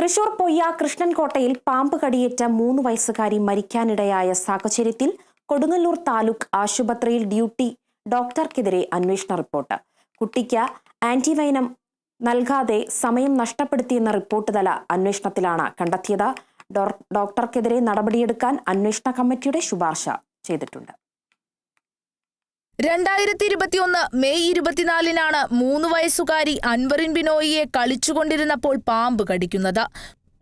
തൃശൂർ പൊയ്യ കൃഷ്ണൻകോട്ടയിൽ പാമ്പ് കടിയേറ്റ മൂന്ന് വയസ്സുകാരി മരിക്കാനിടയായ സാഹചര്യത്തിൽ കൊടുങ്ങല്ലൂർ താലൂക്ക് ആശുപത്രിയിൽ ഡ്യൂട്ടി. ഡോക്ടർക്കെതിരെ അന്വേഷണ റിപ്പോർട്ട്. കുട്ടിക്ക് ആന്റിവൈനം നൽകാതെ സമയം നഷ്ടപ്പെടുത്തിയെന്ന റിപ്പോർട്ട് തല അന്വേഷണത്തിലാണ് കണ്ടെത്തിയത്. ഡോക്ടർക്കെതിരെ നടപടിയെടുക്കാൻ അന്വേഷണ കമ്മിറ്റിയുടെ ശുപാർശ ചെയ്തിട്ടുണ്ട്. രണ്ടായിരത്തി ഇരുപത്തിയൊന്ന് മെയ് ഇരുപത്തിനാലിനാണ് മൂന്ന് വയസ്സുകാരി അൻവറിൻ ബിനോയിയെ കളിച്ചുകൊണ്ടിരുന്നപ്പോൾ പാമ്പ് കടിക്കുന്നത്.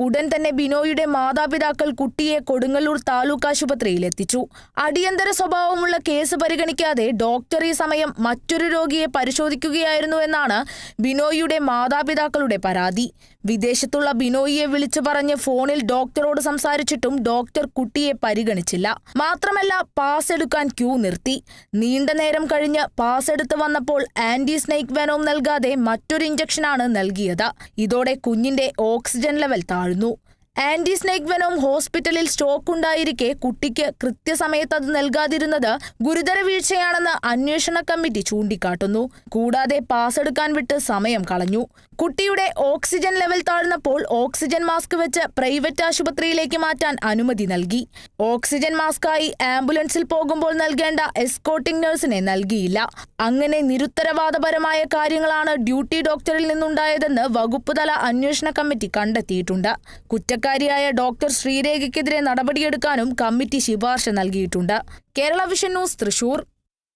ഉടൻ തന്നെ ബിനോയിയുടെ മാതാപിതാക്കൾ കുട്ടിയെ കൊടുങ്ങല്ലൂർ താലൂക്ക് ആശുപത്രിയിൽ എത്തിച്ചു. അടിയന്തര സ്വഭാവമുള്ള കേസ് പരിഗണിക്കാതെ ഡോക്ടർ ഈ സമയം മറ്റൊരു രോഗിയെ പരിശോധിക്കുകയായിരുന്നു എന്നാണ് ബിനോയിയുടെ മാതാപിതാക്കളുടെ പരാതി. വിദേശത്തുള്ള ബിനോയിയെ വിളിച്ചു പറഞ്ഞ് ഫോണിൽ ഡോക്ടറോട് സംസാരിച്ചിട്ടും ഡോക്ടർ കുട്ടിയെ പരിഗണിച്ചില്ല. മാത്രമല്ല പാസ് എടുക്കാൻ ക്യൂ നിർത്തി. നീണ്ട നേരം കഴിഞ്ഞ് പാസ് എടുത്ത് വന്നപ്പോൾ ആന്റി സ്നേക് വെനോം നൽകാതെ മറ്റൊരു ഇഞ്ചക്ഷനാണ് നൽകിയത്. ഇതോടെ കുഞ്ഞിന്റെ ഓക്സിജൻ ലെവൽ താഴ്ന്നു. ആന്റി സ്നേക് വെനോം ഹോസ്പിറ്റലിൽ സ്റ്റോക്ക് ഉണ്ടായിരിക്കെ കുട്ടിക്ക് കൃത്യസമയത്ത് അത് നൽകാതിരുന്നത് ഗുരുതര വീഴ്ചയാണെന്ന് അന്വേഷണ കമ്മിറ്റി ചൂണ്ടിക്കാട്ടുന്നു. കൂടാതെ പാസ് എടുക്കാൻ വിട്ട് സമയം കളഞ്ഞു. കുട്ടിയുടെ ഓക്സിജൻ ലെവൽ താഴ്ന്നപ്പോൾ ഓക്സിജൻ മാസ്ക് വെച്ച് പ്രൈവറ്റ് ആശുപത്രിയിലേക്ക് മാറ്റാൻ അനുമതി നൽകി. ഓക്സിജൻ മാസ്കായി ആംബുലൻസിൽ പോകുമ്പോൾ നൽകേണ്ട എസ്കോട്ടിംഗ് നഴ്സിനെ നൽകിയില്ല. അങ്ങനെ നിരുത്തരവാദപരമായ കാര്യങ്ങളാണ് ഡ്യൂട്ടി ഡോക്ടറിൽ നിന്നുണ്ടായതെന്ന് വകുപ്പുതല അന്വേഷണ കമ്മിറ്റി കണ്ടെത്തിയിട്ടുണ്ട്. കുറ്റക്കാരിയായ ഡോക്ടർ ശ്രീരേഖയ്ക്കെതിരെ നടപടിയെടുക്കാനും കമ്മിറ്റി ശുപാർശ നൽകിയിട്ടുണ്ട്. Kerala vision news Thrissur.